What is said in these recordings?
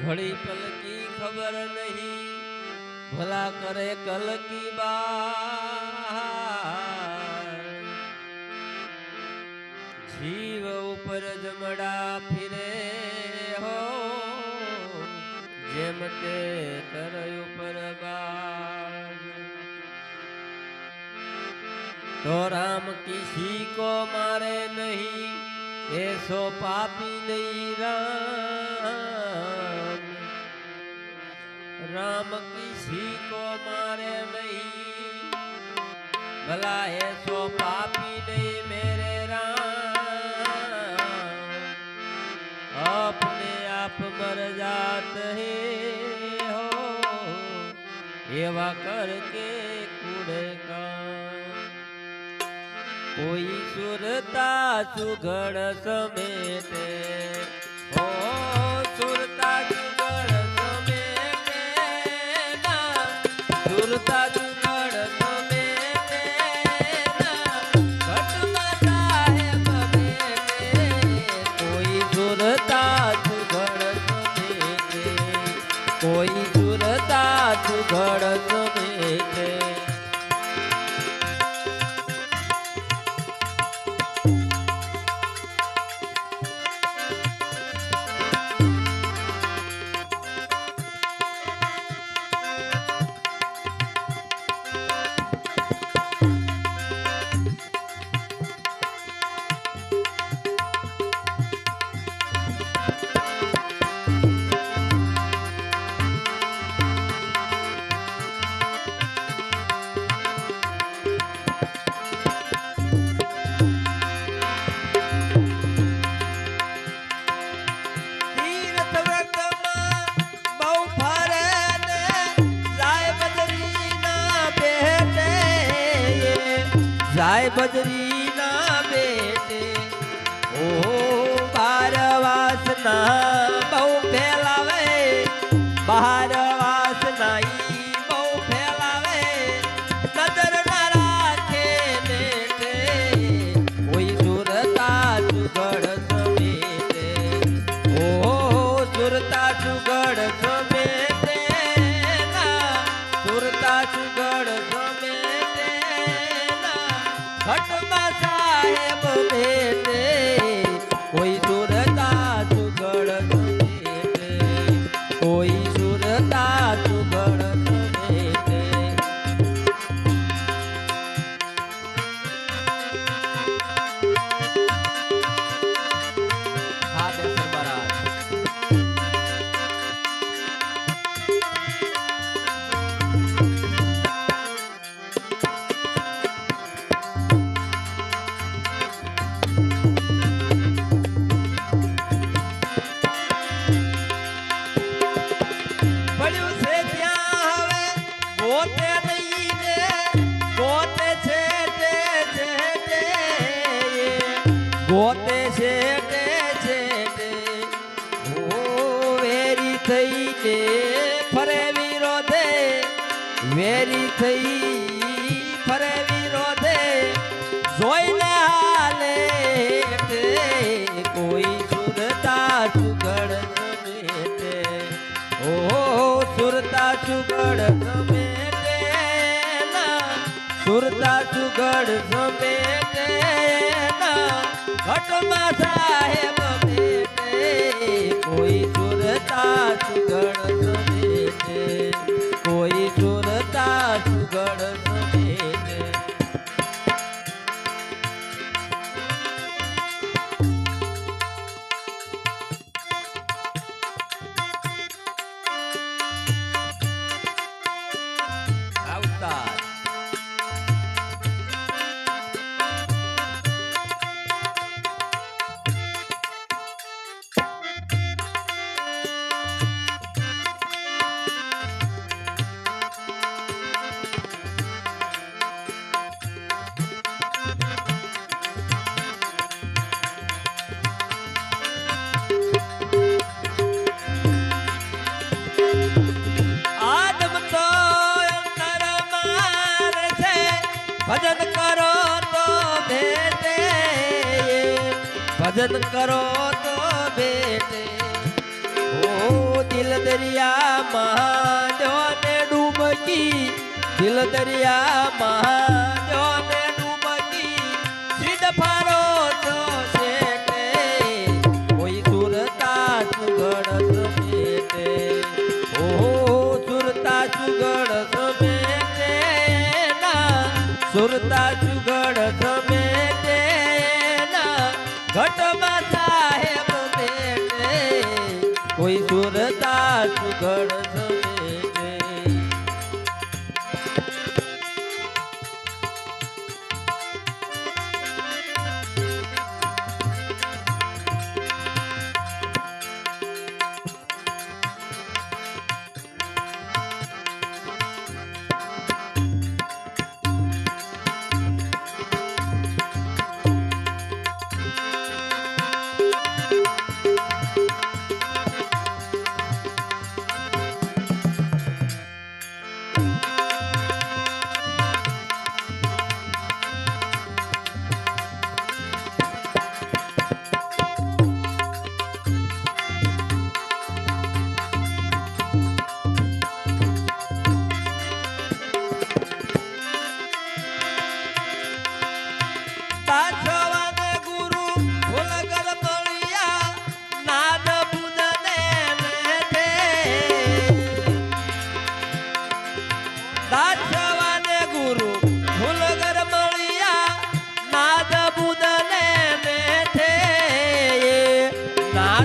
घड़ी पल की खबर नहीं, भला करे कल की बात जीव ऊपर जमड़ा फिरे हो, जेम के कर ऊपर तो राम किसी को मारे नहीं, ऐसो पापी नहीं राम। राम किसी को मारे नहीं। भला है सो पापी नहीं मेरे राम। अपने आप मर जाते हैं। हो एवा करके कूड़े का। कोई सुरता सुगढ़ समेत हो सुरता सुगढ़ સુરતા જાય બદરીના બેટે. ઓ બાર વાસના બહુ ફેલાવે. બહાર વાસના બહુ ફેલાવે. નજર ના રાખે બેટે. કોઈ સુરતા સુગડ સમેટે ના ગોતે છે તે છે તે ઓ વેરી થઈને ફરે વિરોધે, વેરી થઈ ફરે વિરોધે, જોઈને હાલે કોઈ સુરતા સુગડ ઓ સુરતા સમેટે ના સુરતા સુગઢ સમેટે ઘટમાં સાહેબ બેટે કોઈ ભજન કરો તો બેટે. ઓ દિલ દરિયામાં જોને ડૂબકી. દિલ ડૂબકી. સીધ ફારો તો શેઠે. કોઈ સુરતા સુગડ કોઈ સુરતા સુગડ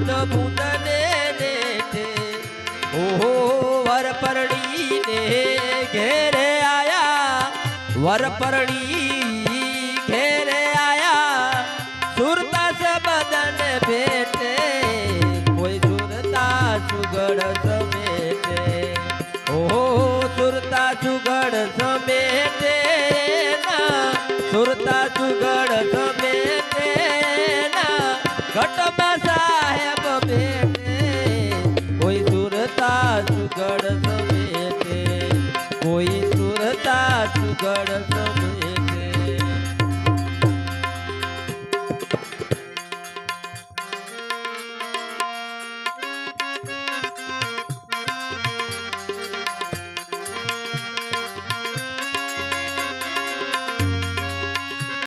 નાદ બુદને નેઠે ઓહો, વર પરડીને ઘેરે આયા. વર પરડી ઘેરે આયા. સુરતા બદન ભેટે